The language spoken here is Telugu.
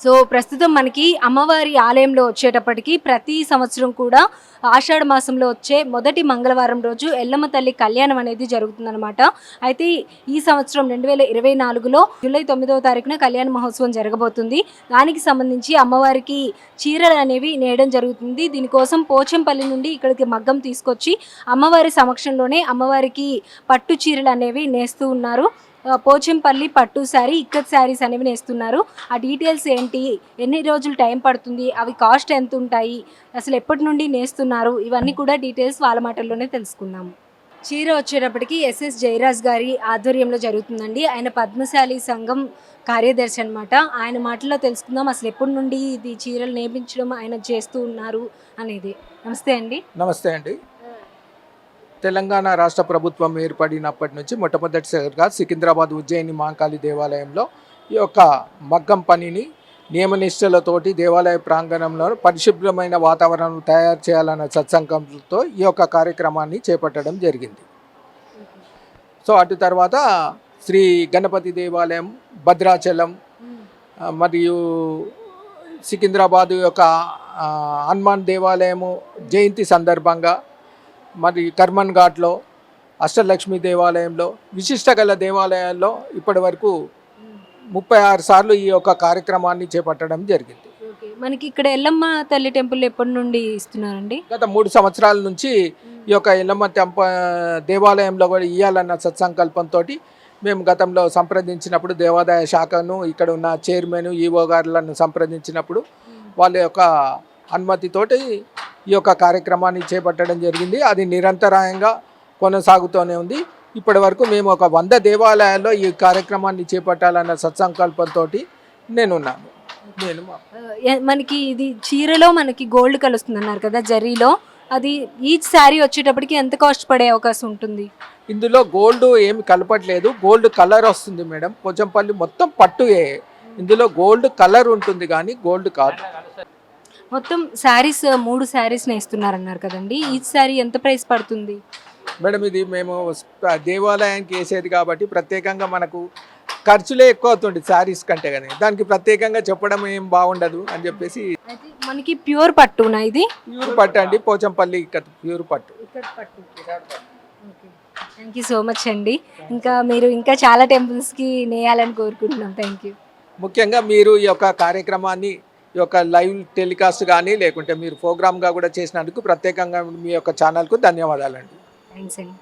సో ప్రస్తుతం మనకి అమ్మవారి ఆలయంలో వచ్చేటప్పటికి ప్రతి సంవత్సరం కూడా ఆషాఢ మాసంలో వచ్చే మొదటి మంగళవారం రోజు ఎల్లమ్మ తల్లి కళ్యాణం అనేది జరుగుతుందన్నమాట. అయితే ఈ సంవత్సరం రెండు వేల ఇరవై నాలుగులో జూలై తొమ్మిదవ తారీఖున కళ్యాణ మహోత్సవం జరగబోతుంది. దానికి సంబంధించి అమ్మవారికి చీరలు అనేవి నేయడం జరుగుతుంది. దీనికోసం పోచంపల్లి నుండి ఇక్కడికి మగ్గం తీసుకొచ్చి అమ్మవారి సమక్షంలోనే అమ్మవారికి పట్టు చీరలు అనేవి నేస్తూ ఉన్నారు. పోచంపల్లి పట్టు శారీ ఇక్కత్ శారీస్ అనేవి నేస్తున్నారు. ఆ డీటెయిల్స్ ఏంటి? ఎన్ని రోజులు టైం పడుతుంది? అవి కాస్ట్ ఎంత ఉంటాయి? అసలు ఎప్పటి నుండి నేస్తున్నారు? ఇవన్నీ కూడా డీటెయిల్స్ వాళ్ళ మాటల్లోనే తెలుసుకుందాము చీర వచ్చేటప్పటికి ఎస్ఎస్ జయరాజ్ గారి ఆధ్వర్యంలో జరుగుతుందండి. ఆయన పద్మశాలి సంఘం కార్యదర్శి అనమాట ఆయన మాటల్లో తెలుసుకుందాం అసలు ఎప్పటి నుండి ఇది చీరలు నేర్పించడం ఆయన చేస్తూ ఉన్నారు అనేది. నమస్తే అండి. నమస్తే అండి. తెలంగాణ రాష్ట్ర ప్రభుత్వం ఏర్పడినప్పటి నుంచి మొట్టమొదటిసారిగా సికింద్రాబాద్ ఉజ్జయిని మహాకాళి దేవాలయంలో ఈ యొక్క మగ్గం పనిని నియమనిష్టలతోటి దేవాలయ ప్రాంగణంలో పరిశుభ్రమైన వాతావరణం తయారు చేయాలన్న సత్సంకంతో ఈ యొక్క కార్యక్రమాన్ని చేపట్టడం జరిగింది. సో అటు తర్వాత శ్రీ గణపతి దేవాలయం భద్రాచలం మరియు సికింద్రాబాద్ యొక్క హనుమాన్ దేవాలయము జయంతి సందర్భంగా మరి కర్మన్ ఘాట్లో అష్టలక్ష్మి దేవాలయంలో విశిష్ట గల దేవాలయాల్లో ఇప్పటి వరకు ముప్పై ఆరు సార్లు ఈ యొక్క కార్యక్రమాన్ని చేపట్టడం జరిగింది. మనకి ఇక్కడ ఎల్లమ్మ తల్లి టెంపుల్ ఎప్పటి నుండి ఇస్తున్నారండి? గత మూడు సంవత్సరాల నుంచి ఈ యొక్క ఎల్లమ్మ టెంప దేవాలయంలో కూడా ఇవ్వాలన్న సత్సంకల్పంతో మేము గతంలో సంప్రదించినప్పుడు దేవాదాయ శాఖను ఇక్కడ ఉన్న చైర్మన్ ఈఓ గారులను సంప్రదించినప్పుడు వాళ్ళ యొక్క అనుమతితోటి ఈ యొక్క కార్యక్రమాన్ని చేపట్టడం జరిగింది. అది నిరంతరాయంగా కొనసాగుతూనే ఉంది. ఇప్పటి వరకు మేము ఒక వంద దేవాలయాల్లో ఈ కార్యక్రమాన్ని చేపట్టాలన్న సత్సంకల్పంతో నేనున్నాను. నేను మనకి ఇది చీరలో మనకి గోల్డ్ కలుస్తుంది అన్నారు కదా జరీలో. అది ఈచ్ శారీ వచ్చేటప్పటికి ఎంత కాస్ట్ పడే అవకాశం ఉంటుంది? ఇందులో గోల్డ్ ఏమి కలపట్లేదు. గోల్డ్ కలర్ వస్తుంది మేడం. పోచంపల్లి మొత్తం పట్టుయే. ఇందులో గోల్డ్ కలర్ ఉంటుంది కానీ గోల్డ్ కాదు. మొత్తం శారీస్ మూడు శారీస్ నేస్తున్నారన్నారు కదండి. ఈచ్ శారీ ఎంత ప్రైస్ పడుతుంది? మేడం ఇది మేము దేవాలయానికి వేసేది కాబట్టి ప్రత్యేకంగా మనకు ఖర్చులే ఎక్కువ అవుతుంది శారీస్ కంటే కానీ దానికి ప్రత్యేకంగా చెప్పడం ఏం బాగుండదు అని చెప్పేసి మనకి ప్యూర్ పట్టునా ఇది? ప్యూర్ పట్టు అండి. పోచంపల్లి ఇక్కడ ప్యూర్ పట్టు. థ్యాంక్ యూ సో మచ్ అండి. ఇంకా మీరు ఇంకా చాలా టెంపుల్స్కి నేయాలని కోరుకుంటున్నాం. థ్యాంక్ యూ ముఖ్యంగా మీరు ఈ యొక్క కార్యక్రమాన్ని ఈ యొక్క లైవ్ టెలికాస్ట్ కానీ లేకుంటే మీరు ప్రోగ్రామ్గా కూడా చేసినందుకు ప్రత్యేకంగా మీ యొక్క ఛానల్కు ధన్యవాదాలండి. థ్యాంక్స్ అండి.